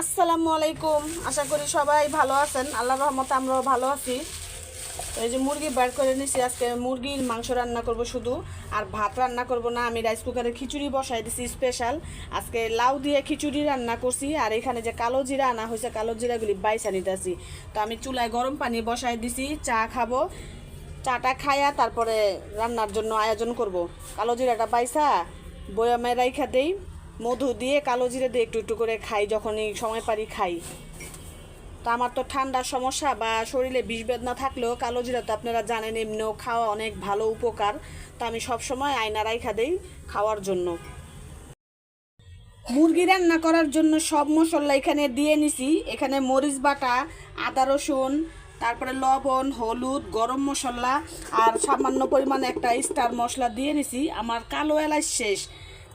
আসসালামু আলাইকুম। আশা করি সবাই ভালো আছেন। আল্লাহ রহমতে আমরাও ভালো আছি। তো এই যে মুরগি বার করে নিছি, আজকে মুরগির মাংস রান্না করব শুধু, আর ভাত রান্না করব না, আমি রাইস কুকারে খিচুড়ি বসাই দিছি স্পেশাল আজকে লাউ দিয়ে খিচুড়ি রান্না করছি, আর এখানে যে কালো জিরা আনা হয়েছে, কালো জিরাগুলি বাইসা নিতেছি। তো আমি চুলায় গরম পানি বসাই দিছি, চা খাব, চাটা খায়া তারপরে রান্নার জন্য আয়োজন করব। কালো জিরাটা বাইসা, বয়ামে রাইখা দেই। মধু দিয়ে কালো জিরে দিয়ে একটু একটু করে খাই, যখনই সময় পারি খাই। তো আমার তো ঠান্ডার সমস্যা বা শরীরে বিষ বেদনা থাকলেও কালো জিরা তো আপনারা জানেন, এমনিও খাওয়া অনেক ভালো উপকার। তো আমি সবসময় আয়না রাইখা দেই খাওয়ার জন্য। মুরগি রান্না করার জন্য সব মশলা এখানে দিয়ে নিছি। এখানে মরিচ বাটা, আদা রসুন, তারপরে লবণ, হলুদ, গরম মশলা আর সামান্য পরিমাণে একটা স্টার মশলা দিয়ে নিছি। আমার কালো এলাচ শেষ।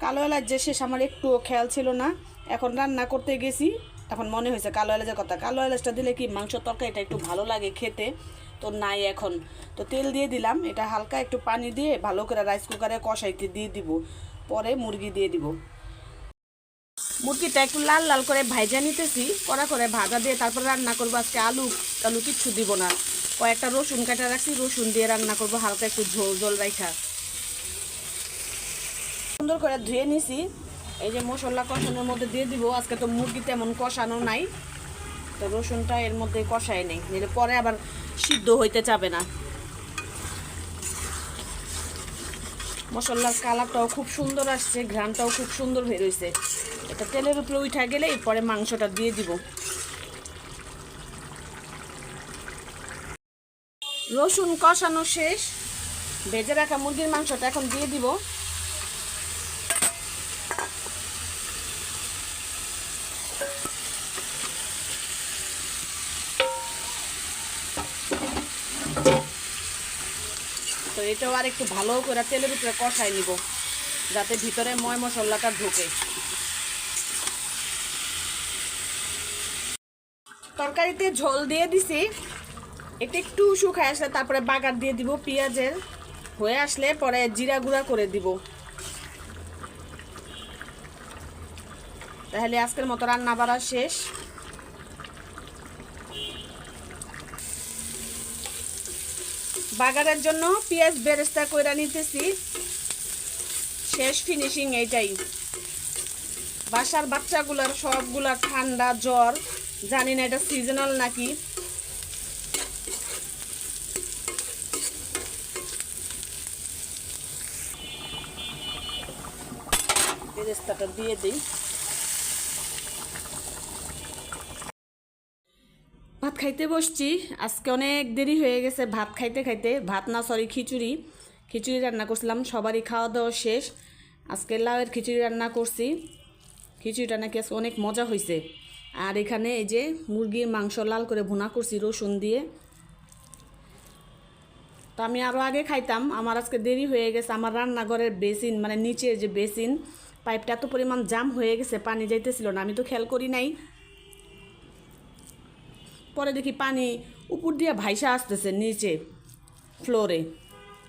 কালো এলাচ যে শেষ, আমার একটুও খেয়াল ছিল না। এখন রান্না করতে গেছি, এখন মনে হয়েছে কালো এলাচের কথা। কালো এলাচটা দিলে কি মাংস তরকারিটা একটু ভালো লাগে খেতে? তো নাই এখন। তো তেল দিয়ে দিলাম, এটা হালকা একটু পানি দিয়ে ভালো করে রাইস কুকারে কষাইতে দিয়ে দিব। পরে মুরগি দিয়ে দিব। মুরগিটা একটু লাল লাল করে ভাজা নিতেছি, কড়া করে ভাজা দিয়ে তারপর রান্না করব আজকে আলু। আলু কিচ্ছু দিব না। কয়েকটা রসুন কাটা রাখছি, রসুন দিয়ে রান্না করব, হালকা একটু ঝোল ঝোল রাখা সুন্দর করে ধুয়ে নিছি। এই যে মশলা কষানোর মধ্যে দিয়ে দিব। আজকে তো মুরগি তেমন কষানো নাই। তো রসুনটা এর মধ্যে কষায় নেই। নিলে পরে আবার সিদ্ধ হইতে চাবে না। মশলার কালারটাও খুব সুন্দর আসছে ঘ্রানটাও খুব সুন্দর বেরোইছে এটা তেলের উপরে উঠা গেলে পরে মাংসটা দিয়ে দিব। রসুন কষানো শেষ। ভেজে রাখা মুরগির মাংসটা এখন দিয়ে দিব। এটাও আর একটু ভালো করে তেলের উপরে কষাই নিব, যাতে ভিতরে ময় মশলাটা ঢোকে। তরকারিতে ঝোল দিয়ে দিছি, এটা একটু শুকায় আসলে তারপরে বাগার দিয়ে দিব, পেঁয়াজের। হয়ে আসলে পরে জিরা গুঁড়া করে দিব। তাহলে আজকের মতো রান্না বাড়া শেষ। বাগারের জন্য পেঁয়াজ বেরেস্তা কইরা নিতেছি। শেষ ফিনিশিং এইটাই। বাসার বাচ্চাগুলার সবগুলা ঠান্ডা জ্বর, জানি না এটা সিজনাল নাকি। বেরেস্তাটা দিয়ে দিই। খাইতে বসছি। আজকে অনেক দেরি হয়ে গেছে ভাত খাইতে খাইতে। ভাত না সরি খিচুড়ি। খিচুড়ি রান্না করছিলাম, সবারই খাওয়া দাওয়া শেষ। আজকে লাউয়ের খিচুড়ি রান্না করছি। খিচুড়িটা নাকি আজকে অনেক মজা হয়েছে আর এখানে এই যে মুরগির মাংস লাল করে ভুনা করছি রসুন দিয়ে। তো আমি আরও আগে খাইতাম, আমার আজকে দেরি হয়ে গেছে। আমার রান্নাঘরের বেসিন মানে নিচের যে বেসিন, পাইপটা এত পরিমাণ জাম হয়ে গেছে, পানি যাইতেছিল না। আমি তো খেয়াল করি নাই। পরে দেখি পানি উপর দিয়ে ভাইসা আসতেছে নিচে ফ্লোরে।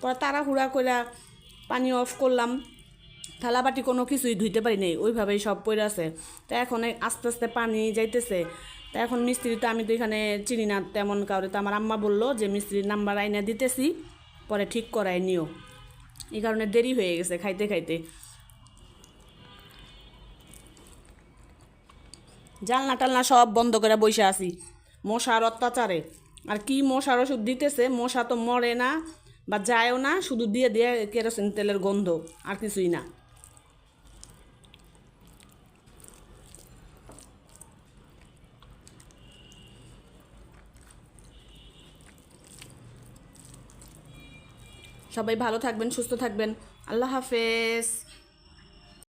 পরে তাড়াহুড়া করে পানি অফ করলাম। থালাবাটি কোনো কিছুই ধুইতে পারি নাই, ওইভাবেই সব পড়ে আছে। তো এখন আস্তে আস্তে পানি যাইতেছে। তো এখন মিস্ত্রি তো আমি তো এখানে চিনি না তেমন কাউরে। তো আমার আম্মা বলল যে মিস্ত্রির নাম্বার আইনা দিতেছি, পরে ঠিক করাই নিও। এই কারণে দেরি হয়ে গেছে খাইতে খাইতে। জানলা টালনা সব বন্ধ করে বসে আছি। মশার অত্যাচারে। আর কি মশার ওষুধ দিতেছে, মশা তো মরে না বা যায়ও না, শুধু দিয়ে দিয়ে কেরোসিন তেলের গন্ধ, আর কিছুই না। সবাই ভালো থাকবেন, সুস্থ থাকবেন। আল্লাহ হাফেজ।